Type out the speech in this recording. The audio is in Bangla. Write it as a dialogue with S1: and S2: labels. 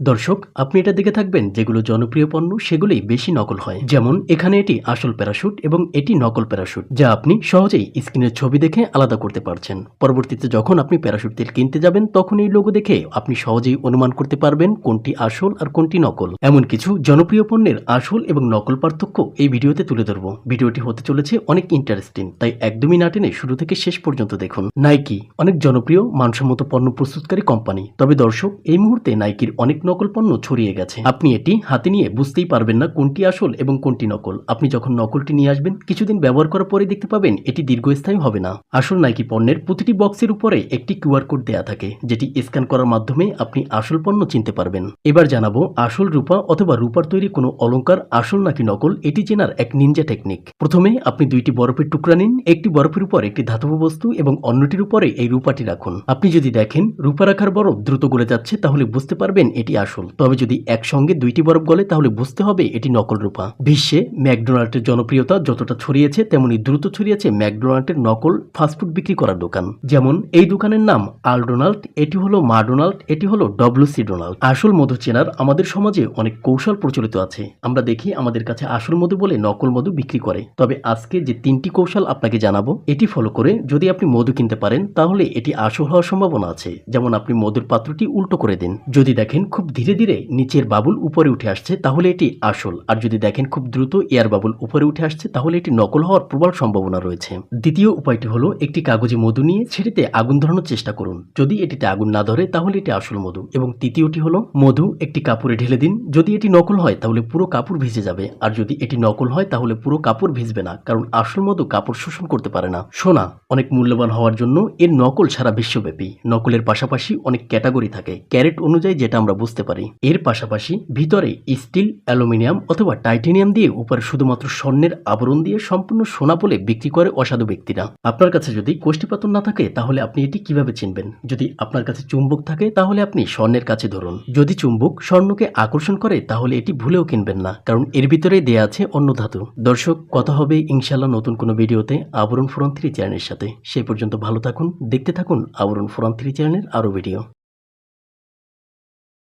S1: দর্শক, আপনি এটা দেখে থাকবেন যেগুলো জনপ্রিয় পণ্য, সেগুলোই বেশি নকল হয়। যেমন, এখানে এটি আসল প্যারাশুট এবং এটি নকল প্যারাশুট, যা আপনি সহজেই স্ক্রিনের ছবি দেখে আলাদা করতে পারছেন। পরবর্তীতে যখন আপনি প্যারাশুট তেল কিনতে যাবেন, তখন এই লোগো দেখে আপনি সহজেই অনুমান করতে পারবেন কোনটি আসল আর কোনটি নকল। এমন কিছু জনপ্রিয় পণ্যের আসল এবং নকল পার্থক্য এই ভিডিওতে তুলে ধরবো। ভিডিওটি হতে চলেছে অনেক ইন্টারেস্টিং তাই একদমই না টেনে শুরু থেকে শেষ পর্যন্ত দেখুন। নাইকি অনেক জনপ্রিয়, মানসম্মত পণ্য প্রস্তুতকারী কোম্পানি তবে দর্শক, এই মুহূর্তে নাইকির অনেক নকল পণ্য ছড়িয়ে গেছে। আপনি এটি হাতে নিয়ে বুঝতেই পারবেন না কোনটি আসল এবং কোনটি নকল। আপনি যখন নকলটি নিয়ে আসবেন, কিছুদিন ব্যবহার করার পরে দেখতে পাবেন এটি দীর্ঘস্থায়ী হবে না। আসল নাইকি পণ্যের প্রতিটি বক্সের উপরে একটি কিউআর কোড দেয়া থাকে, যেটি স্ক্যান করার মাধ্যমে আপনি আসল পণ্য চিনতে পারবেন। এবার জানাব, আসল রূপা অথবা রূপার তৈরি কোনো অলংকার আসল নাকি নকল, এটি চেনার এক নিনজা টেকনিক। প্রথমে আপনি দুইটি বরফের টুকরা নিন, একটি বরফের উপর একটি ধাতব বস্তু এবং অন্যটির উপরে এই রূপাটি রাখুন। আপনি যদি দেখেন, রূপা রাখার বরফ দ্রুত গলে যাচ্ছে, তাহলে বুঝতে পারবেন এটি আসল। তবে যদি একসঙ্গে দুইটি বরফ গলে, তাহলে বুঝতে হবে এটি নকল রূপা। বিশ্বে ম্যাকডোনাল্ডের জনপ্রিয়তা যতটা ছড়িয়েছে, তেমনি দ্রুত ছড়িয়েছে ম্যাকডোনাল্ডের নকল ফাস্টফুড বিক্রি করার দোকান। যেমন এই দোকানের নাম আলডোনাল্ড, এটি হলো মা ডোনাল্ড এটি হলো ডব্লিউসি ডোনাল্ড। আসল মধু চেনার আমাদের সমাজে অনেক কৌশল প্রচলিত আছে। আমরা দেখি আমাদের কাছে আসল মধু বলে নকল মধু বিক্রি করে। তবে আজকে যে তিনটি কৌশল আপনাকে জানাব, এটি ফলো করে যদি আপনি মধু কিনতে পারেন, তাহলে এটি আসল হওয়ার সম্ভাবনা আছে। যেমন আপনি মধুর পাত্রটি উল্টো করে দিন। যদি দেখেন খুব ধীরে ধীরে নিচের বাবুল উপরে উঠে আসছে, তাহলে এটি আসল। আর যদি দেখেন খুব দ্রুত এয়ার বাবুল উপরে উঠে আসছে, তাহলে এটি নকল হওয়ার প্রবল সম্ভাবনা রয়েছে। দ্বিতীয় উপায়টি হলো, একটি কাগজে মধু নিয়ে সেটিতে আগুন ধরানোর চেষ্টা করুন। যদি এটিতে আগুন না ধরে, তাহলে এটি আসল মধু। এবং তৃতীয়টি হলো, মধু একটি কাপড়ে ঢেলে দিন। যদি এটি নকল হয়, তাহলে পুরো কাপড় ভিজে যাবে। আর যদি এটি নকল হয়, তাহলে পুরো কাপড় ভিজবে না, কারণ আসল মধু কাপড় শোষণ করতে পারে না। সোনা, অনেক মূল্যবান হওয়ার জন্য এর নকল সারা বিশ্বব্যাপী। নকলের পাশাপাশি অনেক ক্যাটাগরি থাকে। ক্যারেট অনুযায়ী যেটা আমরা বুঝতে পারি। এর পাশাপাশি ভিতরে স্টিল, অ্যালুমিনিয়াম অথবা টাইটেনিয়াম দিয়ে উপরে শুধুমাত্র স্বর্ণের আবরণ দিয়ে সম্পূর্ণ সোনা বলে বিক্রি করে অসাধু ব্যক্তিরা। আপনার কাছে যদি কোষ্ঠীপাতন না থাকে, তাহলে আপনি এটি কীভাবে চিনবেন? যদি আপনার কাছে চুম্বক থাকে, তাহলে আপনি স্বর্ণের কাছে ধরুন। যদি চুম্বক স্বর্ণকে আকর্ষণ করে, তাহলে এটি ভুলেও কিনবেন না, কারণ এর ভিতরে দেয়া আছে অন্য ধাতু। দর্শক, কথা হবে ইনশাল্লাহ নতুন কোনো ভিডিওতে আবরণ ফোরান থ্রি চ্যানেলের সাথে। সেই পর্যন্ত ভালো থাকুন, দেখতে থাকুন আবরণ ফোরান থ্রি চ্যানেলের আরও ভিডিও।